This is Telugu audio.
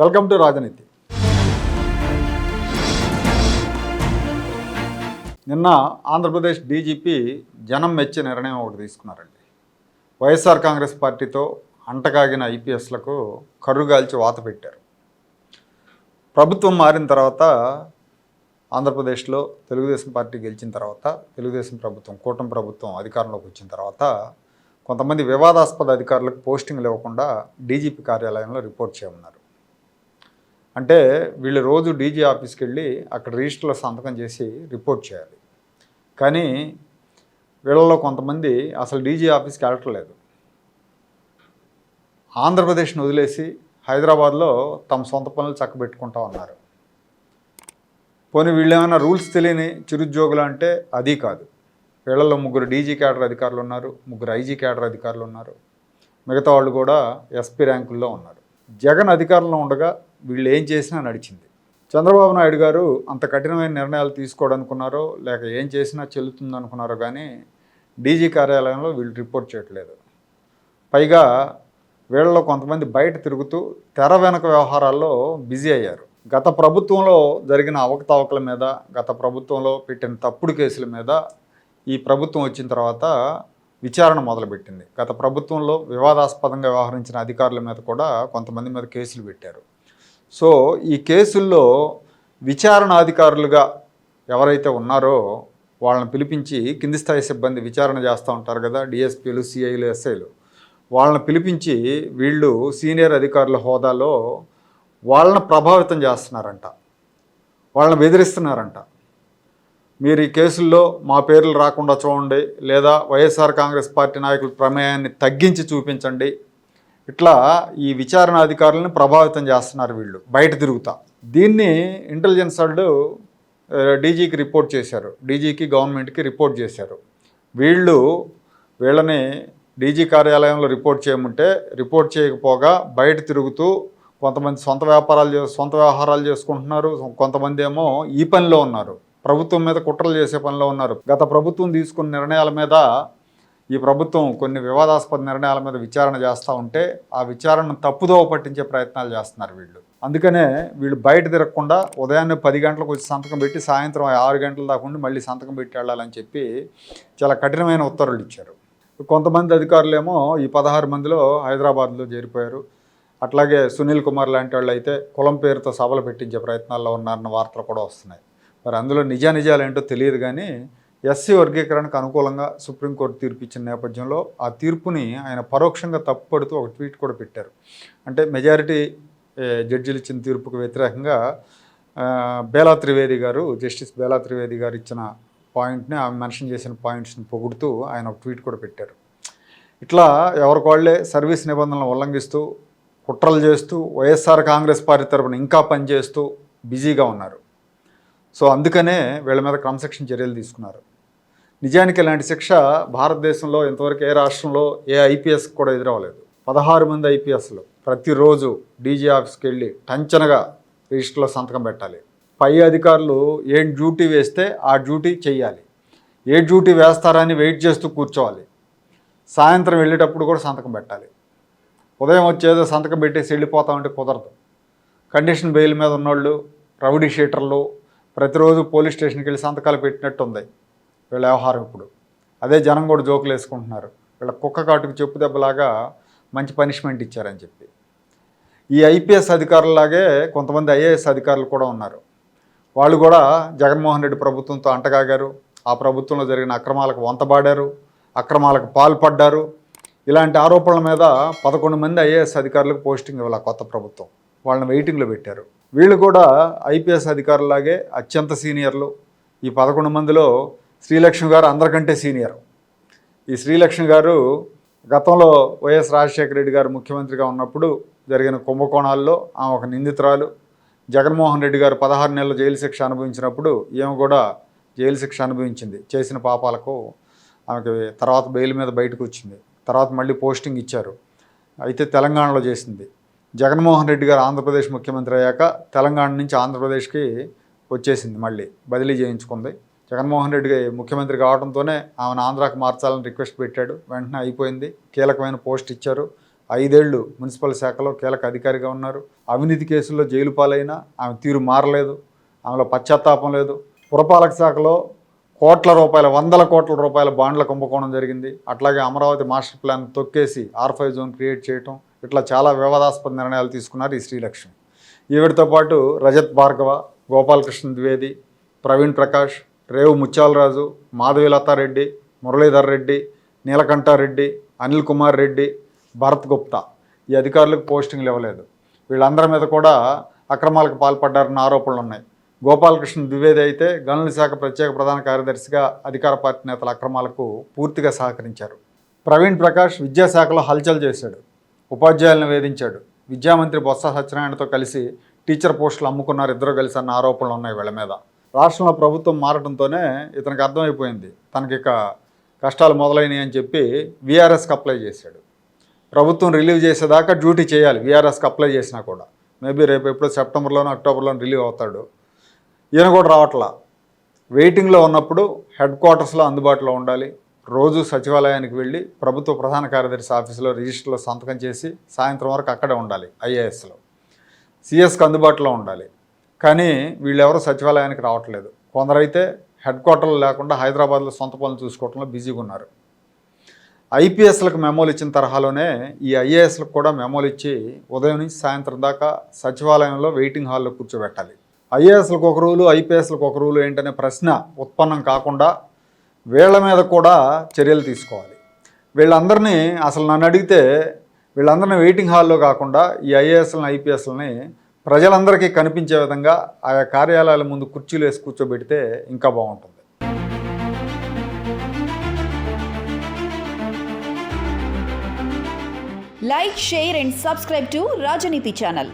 వెల్కమ్ టు రాజనీతి. నిన్న ఆంధ్రప్రదేశ్ డీజీపీ జనం మెచ్చే నిర్ణయం ఒకటి తీసుకున్నారండి. వైఎస్ఆర్ కాంగ్రెస్ పార్టీతో అంటకాగిన ఐపీఎస్లకు కర్రుగాల్చి వాత పెట్టారు. ప్రభుత్వం మారిన తర్వాత ఆంధ్రప్రదేశ్లో తెలుగుదేశం పార్టీ గెలిచిన తర్వాత తెలుగుదేశం ప్రభుత్వం కూటమి ప్రభుత్వం అధికారంలోకి వచ్చిన తర్వాత కొంతమంది వివాదాస్పద అధికారులకు పోస్టింగ్లు ఇవ్వకుండా డీజీపీ కార్యాలయంలో రిపోర్ట్ చేయమన్నారు. అంటే వీళ్ళు రోజు డీజీ ఆఫీస్కి వెళ్ళి అక్కడ రిజిస్టర్లో సంతకం చేసి రిపోర్ట్ చేయాలి. కానీ వీళ్ళలో కొంతమంది అసలు డీజీ ఆఫీస్కి వెళ్ళట్లేదు ఆంధ్రప్రదేశ్ని వదిలేసి హైదరాబాద్లో తమ సొంత పనులు చక్కబెట్టుకుంటా ఉన్నారు. పోనీ వీళ్ళు ఏమైనా రూల్స్ తెలియని చిరుద్యోగులు అంటే అది కాదు. వీళ్ళలో ముగ్గురు డీజీ క్యాడర్ అధికారులు ఉన్నారు ముగ్గురు ఐజీ క్యాడర్ అధికారులు ఉన్నారు. మిగతా వాళ్ళు కూడా ఎస్పీ ర్యాంకుల్లో ఉన్నారు. జగన్ అధికారంలో ఉండగా వీళ్ళు ఏం చేసినా నడిచింది. చంద్రబాబు నాయుడు గారు అంత కఠినమైన నిర్ణయాలు తీసుకోవడానుకున్నారో లేక ఏం చేసినా చెల్లుతుంది అనుకున్నారో కానీ డీజీ కార్యాలయంలో వీళ్ళు రిపోర్ట్ చేయట్లేదు. పైగా వీళ్ళలో కొంతమంది బయట తిరుగుతూ తెర వెనక వ్యవహారాల్లో బిజీ అయ్యారు. గత ప్రభుత్వంలో జరిగిన అవకతవకల మీద గత ప్రభుత్వంలో పెట్టిన తప్పుడు కేసుల మీద ఈ ప్రభుత్వం వచ్చిన తర్వాత విచారణ మొదలుపెట్టింది. గత ప్రభుత్వంలో వివాదాస్పదంగా వ్యవహరించిన అధికారుల మీద కూడా కొంతమంది మీద కేసులు పెట్టారు. సో ఈ కేసుల్లో విచారణ అధికారులుగా ఎవరైతే ఉన్నారో వాళ్ళని పిలిపించి కింది స్థాయి సిబ్బంది విచారణ చేస్తూ ఉంటారు కదా డిఎస్పీలు సిఐలు ఎస్ఐలు. వాళ్ళని పిలిపించి వీళ్ళు సీనియర్ అధికారుల హోదాలో వాళ్ళని ప్రభావితం చేస్తున్నారంట. వాళ్ళని బెదిరిస్తున్నారంట. మీరు ఈ కేసుల్లో మా పేర్లు రాకుండా చూడండి లేదా వైఎస్ఆర్ కాంగ్రెస్ పార్టీ నాయకుల ప్రమేయాన్ని తగ్గించి చూపించండి. ఇట్లా ఈ విచారణ అధికారులను ప్రభావితం చేస్తున్నారు వీళ్ళు. బయట తిరుగుతా. దీన్ని ఇంటెలిజెన్స్ వాళ్ళు డీజీకి రిపోర్ట్ చేశారు. డీజీకి గవర్నమెంట్కి రిపోర్ట్ చేశారు. వీళ్ళు వీళ్ళని డీజీ కార్యాలయంలో రిపోర్ట్ చేయమంటే రిపోర్ట్ చేయకపోగా బయట తిరుగుతూ కొంతమంది సొంత వ్యాపారాలు చే సొంత వ్యవహారాలు చేసుకుంటున్నారు. కొంతమంది ఏమో ఈ పనిలో ఉన్నారు. ప్రభుత్వం మీద కుట్రలు చేసే పనిలో ఉన్నారు. గత ప్రభుత్వం తీసుకున్న నిర్ణయాల మీద ఈ ప్రభుత్వం కొన్ని వివాదాస్పద నిర్ణయాల మీద విచారణ చేస్తూ ఉంటే ఆ విచారణను తప్పుదోవ పట్టించే ప్రయత్నాలు చేస్తున్నారు వీళ్ళు. అందుకనే వీళ్ళు బయట తిరగకుండా ఉదయాన్నే పది గంటలకు వచ్చి సంతకం పెట్టి సాయంత్రం ఆరు గంటల దాకా ఉండి మళ్ళీ సంతకం పెట్టి వెళ్ళాలని చెప్పి చాలా కఠినమైన ఉత్తర్వులు ఇచ్చారు. కొంతమంది అధికారులేమో ఈ పదహారు మందిలో హైదరాబాద్లో చేరిపోయారు. అట్లాగే సునీల్ కుమార్ లాంటి వాళ్ళు అయితే కులం పేరుతో సభలు పెట్టించే ప్రయత్నాల్లో ఉన్నారన్న వార్తలు కూడా వస్తున్నాయి. మరి అందులో నిజానిజాలు ఏంటో తెలియదు కానీ ఎస్సీ వర్గీకరణకు అనుకూలంగా సుప్రీంకోర్టు తీర్పు ఇచ్చిన నేపథ్యంలో ఆ తీర్పుని ఆయన పరోక్షంగా తప్పుపడుతూ ఒక ట్వీట్ కూడా పెట్టారు. అంటే మెజారిటీ జడ్జిలు ఇచ్చిన తీర్పుకు వ్యతిరేకంగా బేలా త్రివేది గారు జస్టిస్ బేలా త్రివేది గారు ఇచ్చిన పాయింట్ని ఆమె మెన్షన్ చేసిన పాయింట్స్ని పొగుడుతూ ఆయన ఒక ట్వీట్ కూడా పెట్టారు. ఇట్లా ఎవరికి వాళ్ళే సర్వీస్ నిబంధనలను ఉల్లంఘిస్తూ కుట్రలు చేస్తూ వైఎస్ఆర్ కాంగ్రెస్ పార్టీ తరపున ఇంకా పనిచేస్తూ బిజీగా ఉన్నారు. సో అందుకనే వీళ్ళ మీద క్రమశిక్షణ చర్యలు తీసుకున్నారు. నిజానికి ఇలాంటి శిక్ష భారతదేశంలో ఇంతవరకు ఏ రాష్ట్రంలో ఏ ఐపీఎస్ కూడా ఎదురవ్వలేదు. పదహారు మంది ఐపీఎస్లు ప్రతిరోజు డీజీ ఆఫీస్కి వెళ్ళి టంచనగా రిజిస్టర్లో సంతకం పెట్టాలి. పై అధికారులు ఏం డ్యూటీ వేస్తే ఆ డ్యూటీ చేయాలి ఏ డ్యూటీ వేస్తారని వెయిట్ చేస్తూ కూర్చోవాలి. సాయంత్రం వెళ్ళేటప్పుడు కూడా సంతకం పెట్టాలి. ఉదయం వచ్చేదో సంతకం పెట్టేసి వెళ్ళిపోతామంటే కుదరదు. కండిషన్ బెయిల్ మీద ఉన్నోళ్ళు రౌడీ షీటర్లు ప్రతిరోజు పోలీస్ స్టేషన్కి వెళ్ళి సంతకాలు పెట్టినట్టు ఉంది వీళ్ళ వ్యవహారం ఇప్పుడు. అదే జనం కూడా జోకులు వేసుకుంటున్నారు. వీళ్ళ కుక్క కాటుకు చెప్పు దెబ్బలాగా మంచి పనిష్మెంట్ ఇచ్చారని చెప్పి. ఈ ఐపీఎస్ అధికారులలాగే కొంతమంది ఐఏఎస్ అధికారులు కూడా ఉన్నారు. వాళ్ళు కూడా జగన్మోహన్ రెడ్డి ప్రభుత్వంతో అంటగాగారు. ఆ ప్రభుత్వంలో జరిగిన అక్రమాలకు వంతబాడారు. అక్రమాలకు పాల్పడ్డారు. ఇలాంటి ఆరోపణల మీద పదకొండు మంది ఐఏఎస్ అధికారులకు పోస్టింగ్ ఇవ్వాలి కొత్త ప్రభుత్వం. వాళ్ళని వెయిటింగ్లో పెట్టారు. వీళ్ళు కూడా ఐపీఎస్ అధికారులాగే అత్యంత సీనియర్లు. ఈ పదకొండు మందిలో శ్రీలక్ష్మి గారు అందరికంటే సీనియర్. ఈ శ్రీలక్ష్మి గారు గతంలో వైఎస్ రాజశేఖర రెడ్డి గారు ముఖ్యమంత్రిగా ఉన్నప్పుడు జరిగిన కుంభకోణాల్లో ఆమె ఒక నిందితురాలు. జగన్మోహన్ రెడ్డి గారు పదహారు నెలల జైలు శిక్ష అనుభవించినప్పుడు ఈమె కూడా జైలు శిక్ష అనుభవించింది. చేసిన పాపాలకు ఆమెకి తర్వాత బెయిల్ మీద బయటకు వచ్చింది. తర్వాత మళ్ళీ పోస్టింగ్ ఇచ్చారు. అయితే తెలంగాణలో చేసింది. జగన్మోహన్ రెడ్డి గారు ఆంధ్రప్రదేశ్ ముఖ్యమంత్రి అయ్యాక తెలంగాణ నుంచి ఆంధ్రప్రదేశ్కి వచ్చేసింది మళ్ళీ బదిలీ చేయించుకుంది. జగన్మోహన్ రెడ్డి ముఖ్యమంత్రి కావడంతోనే ఆమెను ఆంధ్రాకి మార్చాలని రిక్వెస్ట్ పెట్టాడు. వెంటనే అయిపోయింది. కీలకమైన పోస్ట్ ఇచ్చారు. ఐదేళ్ళు మున్సిపల్ శాఖలో కీలక అధికారిగా ఉన్నారు. అవినీతి కేసుల్లో జైలు పాలైనా ఆమె తీరు మారలేదు. ఆమెలో పశ్చాత్తాపం లేదు. పురపాలక శాఖలో కోట్ల రూపాయల వందల కోట్ల రూపాయల బాండ్ల కుంభకోణం జరిగింది. అట్లాగే అమరావతి మాస్టర్ ప్లాన్ తొక్కేసి ఆర్ ఫైవ్ జోన్ క్రియేట్ చేయటం ఇట్లా చాలా వివాదాస్పద నిర్ణయాలు తీసుకున్నారు ఈ శ్రీలక్ష్మి. ఈవిడితో పాటు రజత్ భార్గవ గోపాలకృష్ణ ద్వివేది ప్రవీణ్ ప్రకాష్ రేవు ముత్యాలరాజు మాధవీలతారెడ్డి మురళీధర్ రెడ్డి నీలకంఠారెడ్డి అనిల్ కుమార్ రెడ్డి భరత్ గుప్తా. ఈ అధికారులకు పోస్టింగ్లు ఇవ్వలేదు. వీళ్ళందరి మీద కూడా అక్రమాలకు పాల్పడ్డారన్న ఆరోపణలు ఉన్నాయి గోపాలకృష్ణ ద్వివేది అయితే గనుల శాఖ ప్రత్యేక ప్రధాన కార్యదర్శిగా అధికార పార్టీ నేతల అక్రమాలకు పూర్తిగా సహకరించారు. ప్రవీణ్ ప్రకాష్ విద్యాశాఖలో హల్చల్ చేశాడు. ఉపాధ్యాయులను వేధించాడు. విద్యామంత్రి బొత్స సత్యనారాయణతో కలిసి టీచర్ పోస్టులు అమ్ముకున్నారు. ఇద్దరు కలిసి అన్న ఆరోపణలు ఉన్నాయి వీళ్ళ మీద. రాష్ట్రంలో ప్రభుత్వం మారడంతోనే ఇతనికి అర్థమైపోయింది. తనకి ఇక కష్టాలు మొదలైనవి అని చెప్పి వీఆర్ఎస్కి అప్లై చేశాడు. ప్రభుత్వం రిలీవ్ చేసేదాకా డ్యూటీ చేయాలి. వీఆర్ఎస్కి అప్లై చేసినా కూడా. మేబీ రేపు ఎప్పుడో సెప్టెంబర్లోనో అక్టోబర్లోనో రిలీవ్ అవుతాడు. ఈయన కూడా రావట్లా. వెయిటింగ్లో ఉన్నప్పుడు హెడ్ క్వార్టర్స్లో అందుబాటులో ఉండాలి. రోజు సచివాలయానికి వెళ్ళి ప్రభుత్వ ప్రధాన కార్యదర్శి ఆఫీసులో రిజిస్టర్లో సంతకం చేసి సాయంత్రం వరకు అక్కడే ఉండాలి ఐఏఎస్లో. సిఎస్కి అందుబాటులో ఉండాలి. కానీ వీళ్ళెవరూ సచివాలయానికి రావట్లేదు. కొందరైతే హెడ్ క్వార్టర్లు లేకుండా హైదరాబాద్లో సొంత పనులు చూసుకోవడంలో బిజీగా ఉన్నారు. ఐపీఎస్లకు మెమోలు ఇచ్చిన తరహాలోనే ఈ ఐఏఎస్లకు కూడా మెమోలు ఇచ్చి ఉదయం నుంచి సాయంత్రం దాకా సచివాలయంలో వెయిటింగ్ హాల్లో కూర్చోబెట్టాలి. ఐఏఎస్లకు ఒక రూలు ఐపీఎస్లకు ఒక రూలు ఏంటనే ప్రశ్న ఉత్పన్నం కాకుండా వీళ్ళ మీద కూడా చర్యలు తీసుకోవాలి. వీళ్ళందరినీ అసలు నన్ను అడిగితే వీళ్ళందరినీ వెయిటింగ్ హాల్లో కాకుండా ఈ ఐఏఎస్లని ఐపీఎస్లని ప్రజలందరికీ కనిపించే విధంగా ఆయా కార్యాలయాల ముందు కుర్చీలు వేసి కూర్చోబెడితే ఇంకా బాగుంటుంది. Like share and subscribe to Rajaneeti channel